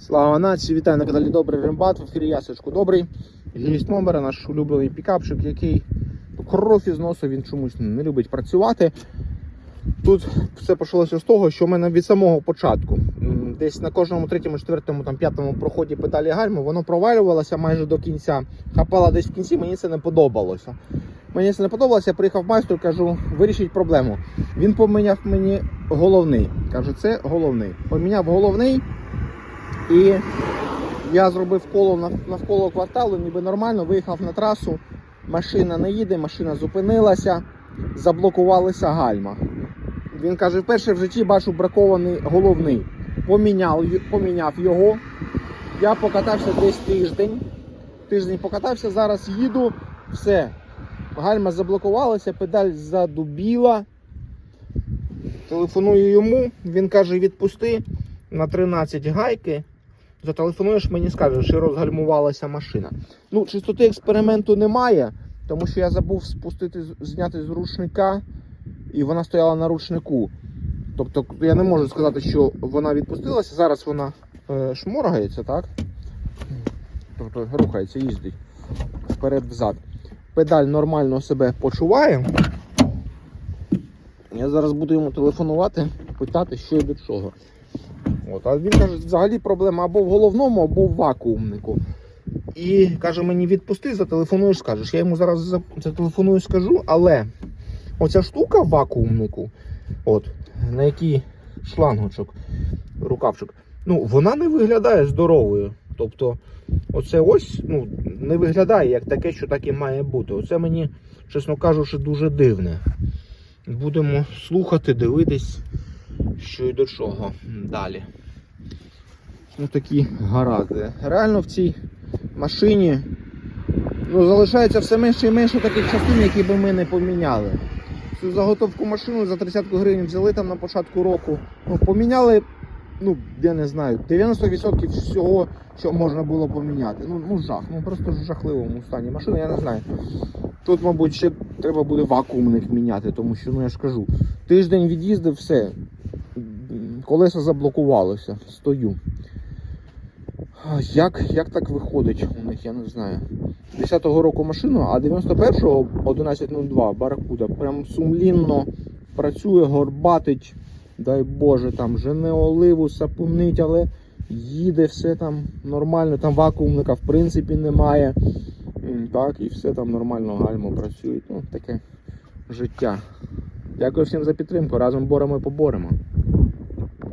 Слава нації, вітаю на каналі Добрий Рембат, в ефірі Ясочку Добрий. Гість Момбера, наш улюблений пікапчик, який кров із носу, він чомусь не любить працювати. Тут все почалося з того, що в мене від самого початку, десь на кожному третьому, четвертому, там, п'ятому проході педалі гальми, воно провалювалося майже до кінця. Хапала десь в кінці, мені це не подобалося. Мені це не подобалося, я приїхав майстру, кажу, вирішіть проблему. Він поміняв мені головний. Кажу, це головний. Поміняв головний. І я зробив коло навколо кварталу, ніби нормально, виїхав на трасу, машина не їде, машина зупинилася, заблокувалися гальма. Він каже, вперше в житті бачу бракований головний. Поміняв, поміняв його. Я покатався десь тиждень. Тиждень покатався, зараз їду, все. Гальма заблокувалася, педаль задубіла. Телефоную йому, він каже, відпусти на 13 гайки. Зателефонуєш мені скажеш, що розгальмувалася машина. Ну, чистоти експерименту немає, тому що я забув спустити, зняти з ручника, і вона стояла на ручнику. Тобто я не можу сказати, що вона відпустилася. Зараз вона е, шморгається, так? Тобто рухається, їздить вперед-взад. Педаль нормально себе почуває. Я зараз буду йому телефонувати, питати, що і до чого. От, а він каже, взагалі проблема або в головному, або в вакуумнику. І каже, мені відпусти, зателефонуєш, скажеш. Я йому зараз за- зателефоную, скажу, але оця штука в вакуумнику, от, на який шлангочок, рукавчик, ну, вона не виглядає здоровою. Тобто, оце ось ну, не виглядає як таке, що так і має бути. Оце мені, чесно кажучи, дуже дивне. Будемо слухати, дивитись, що і до чого далі. Ну такі гаразди. Реально в цій машині ну, залишається все менше і менше таких частин, які би ми не поміняли. Цю заготовку машину за 30 гривень взяли там на початку року. Ну, поміняли, ну, я не знаю, 90% всього, що можна було поміняти. Ну, ну жах, ну просто в жахливому стані машини, я не знаю. Тут, мабуть, ще треба буде вакуумник міняти, тому що, ну я ж кажу, тиждень від'їздив, все. Колеса заблокувалося, стою. Як, як так виходить у них, я не знаю. 10-го року машину, а 91-го 1102 Баракуда прям сумлінно працює, горбатить, дай Боже, там жене оливу, сапунить, але їде все там нормально, там вакуумника в принципі немає. Так, і все там нормально, гальмо працюють. Ну, таке життя. Дякую всім за підтримку. Разом боремо і поборемо.